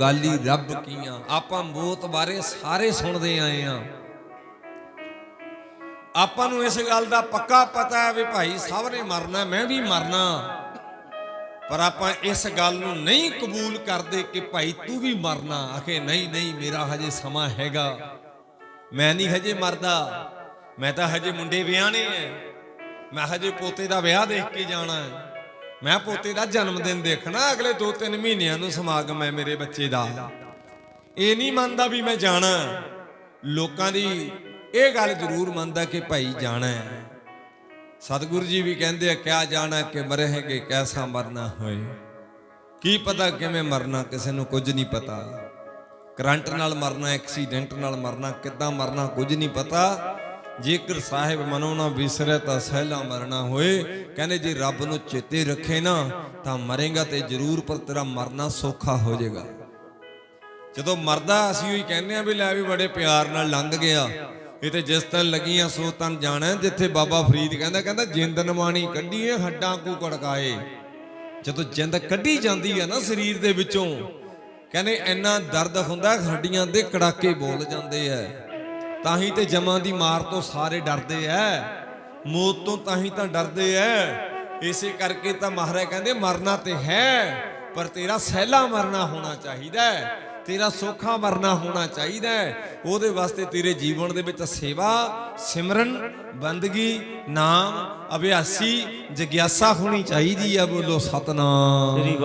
ਗਾਲੀ ਰੱਬ ਕੀਆਂ। ਆਪਾਂ ਮੌਤ ਬਾਰੇ ਸਾਰੇ ਸੁਣਦੇ ਆਏ ਆ। ਆਪਾਂ ਨੂੰ ਇਸ ਗੱਲ ਦਾ ਪੱਕਾ ਪਤਾ ਹੈ ਵੀ ਭਾਈ ਸਭ ਨੇ ਮਰਨਾ, ਮੈਂ ਵੀ ਮਰਨਾ। ਪਰ ਆਪਾਂ ਇਸ ਗੱਲ ਨੂੰ ਨਹੀਂ ਕਬੂਲ ਕਰਦੇ ਕਿ ਭਾਈ ਤੂੰ ਵੀ ਮਰਨਾ। ਆਖੇ, ਨਹੀਂ ਨਹੀਂ, ਮੇਰਾ ਹਜੇ ਸਮਾਂ ਹੈਗਾ। ਮੈਂ ਨਹੀਂ ਹਜੇ ਮਰਦਾ। ਮੈਂ ਤਾਂ ਹਜੇ ਮੁੰਡੇ ਵਿਆਹਣੇ ਐ। ਮੈਂ ਹਜੇ ਪੋਤੇ ਦਾ ਵਿਆਹ ਦੇਖ ਕੇ ਜਾਣਾ ਹੈ ਮੈਂ ਪੋਤੇ ਦਾ ਜਨਮ ਦਿਨ ਦੇਖਣਾ, ਅਗਲੇ 2-3 ਮਹੀਨਿਆਂ ਨੂੰ ਸਮਾਗਮ ਹੈ ਮੇਰੇ ਬੱਚੇ ਦਾ। ਇਹ ਨਹੀਂ ਮੰਨਦਾ ਵੀ ਮੈਂ ਜਾਣਾ। ਲੋਕਾਂ ਦੀ ਇਹ ਗੱਲ ਜ਼ਰੂਰ ਮੰਨਦਾ ਕਿ ਭਾਈ ਜਾਣਾ ਹੈ। ਸਤਿਗੁਰੂ ਜੀ ਵੀ ਕਹਿੰਦੇ ਆ, ਕਿਆ ਜਾਣਾ ਕਿ ਮਰਹਿਗੇ ਕੈਸਾ ਮਰਨਾ ਹੋਏ। ਕੀ ਪਤਾ ਕਿਵੇਂ ਮਰਨਾ, ਕਿਸੇ ਨੂੰ ਕੁਝ ਨਹੀਂ ਪਤਾ। ਕਰੰਟ ਨਾਲ ਮਰਨਾ, ਐਕਸੀਡੈਂਟ ਨਾਲ ਮਰਨਾ, ਕਿੱਦਾਂ ਮਰਨਾ, ਕੁਝ ਨਹੀਂ ਪਤਾ। ਜੇਕਰ ਸਾਹਿਬ ਮਨੋਂ ਨਾ ਵਿਸਰੇ ਤਾਂ ਸਹਿਲਾ ਮਰਨਾ ਹੋਏ। ਕਹਿੰਦੇ ਜੇ ਰੱਬ ਨੂੰ ਚੇਤੇ ਰੱਖੇ ਨਾ, ਤਾਂ ਮਰੇਗਾ ਤੇ ਜ਼ਰੂਰ ਪਰ ਤੇਰਾ ਮਰਨਾ ਸੌਖਾ ਹੋ ਜਾਏਗਾ। ਜਦੋਂ ਮਰਦਾ ਅਸੀਂ ਉਹੀ ਕਹਿੰਦੇ ਆ ਵੀ ਲੈ ਵੀ ਬੜੇ ਪਿਆਰ ਨਾਲ ਲੰਘ ਗਿਆ। ਇਹ ਤੇ ਜਿਸ ਤਨ ਲੱਗੀਆਂ ਸੋ ਤਨ ਜਾਣਾ, ਜਿੱਥੇ ਬਾਬਾ ਫਰੀਦ ਕਹਿੰਦਾ ਕਹਿੰਦਾ ਜਿੰਦ ਨਮਾਣੀ ਕੱਢੀਏ, ਹੱਡਾਂ ਕੋ ਕੜਕਾਏ। ਜਦੋਂ ਜਿੰਦ ਕੱਢੀ ਜਾਂਦੀ ਹੈ ਨਾ ਸਰੀਰ ਦੇ ਵਿੱਚੋਂ, ਕਹਿੰਦੇ ਇੰਨਾ ਦਰਦ ਹੁੰਦਾ, ਹੱਡੀਆਂ ਦੇ ਕੜਾਕੇ ਬੋਲ ਜਾਂਦੇ ਐ ਤਾਂ ਹੀ ਤੇ ਜਮਾਂ ਦੀ ਮਾਰ ਤੋਂ ਸਾਰੇ ਡਰਦੇ ਐ। ਮੌਤ ਤੋਂ ਤਾਂ ਹੀ ਤਾਂ ਡਰਦੇ ਐ। ਇਸੇ ਕਰਕੇ ਤਾਂ ਮਹਾਰਾਜ ਕਹਿੰਦੇ, ਮਰਨਾ ਤੇ ਹੈ, ਪਰ ਤੇਰਾ ਸਹਿਲਾ ਮਰਨਾ ਹੋਣਾ ਚਾਹੀਦਾ ਤੇਰਾ ਸੌਖਾ ਮਰਨਾ ਹੋਣਾ ਚਾਹੀਦਾ ਉਹਦੇ ਵਾਸਤੇ ਤੇਰੇ ਜੀਵਨ ਦੇ ਵਿੱਚ ਸੇਵਾ, ਸਿਮਰਨ, ਬੰਦਗੀ, ਨਾਮ, ਅਭਿਆਸੀ, ਜਗਿਆਸਾ ਹੋਣੀ ਚਾਹੀਦੀ ਹੈ ਬੋਲੋ ਸਤਨਾਮ।